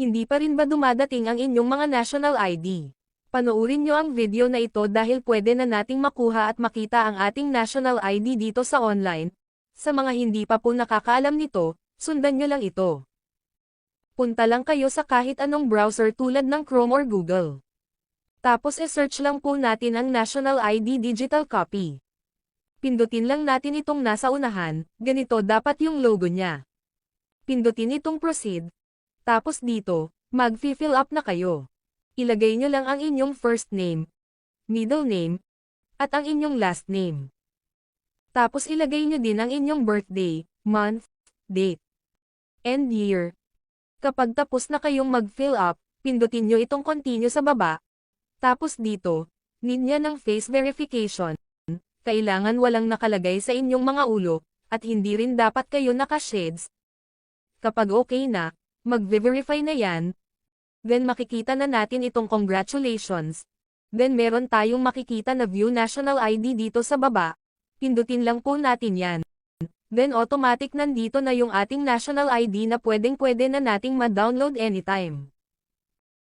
Hindi pa rin ba dumadating ang inyong mga national ID? Panoorin nyo ang video na ito dahil pwede na nating makuha at makita ang ating national ID dito sa online. Sa mga hindi pa po nakakaalam nito, sundan nyo lang ito. Punta lang kayo sa kahit anong browser tulad ng Chrome or Google. Tapos e-search lang po natin ang National ID Digital Copy. Pindutin lang natin itong nasa unahan, ganito dapat yung logo niya. Pindutin itong proceed. Tapos dito, mag-fill up na kayo. Ilagay nyo lang ang inyong first name, middle name, at ang inyong last name. Tapos ilagay nyo din ang inyong birthday, month, date, and year. Kapag tapos na kayong mag-fill up, pindutin nyo itong continue sa baba. Tapos dito, linya ng face verification. Kailangan walang nakalagay sa inyong mga ulo, at hindi rin dapat kayo naka-shades. Kapag okay na, mag-verify na yan. Then makikita na natin itong congratulations. Then meron tayong makikita na view national ID dito sa baba. Pindutin lang po natin yan. Then automatic nandito na yung ating national ID na pwedeng pwede na nating ma-download anytime.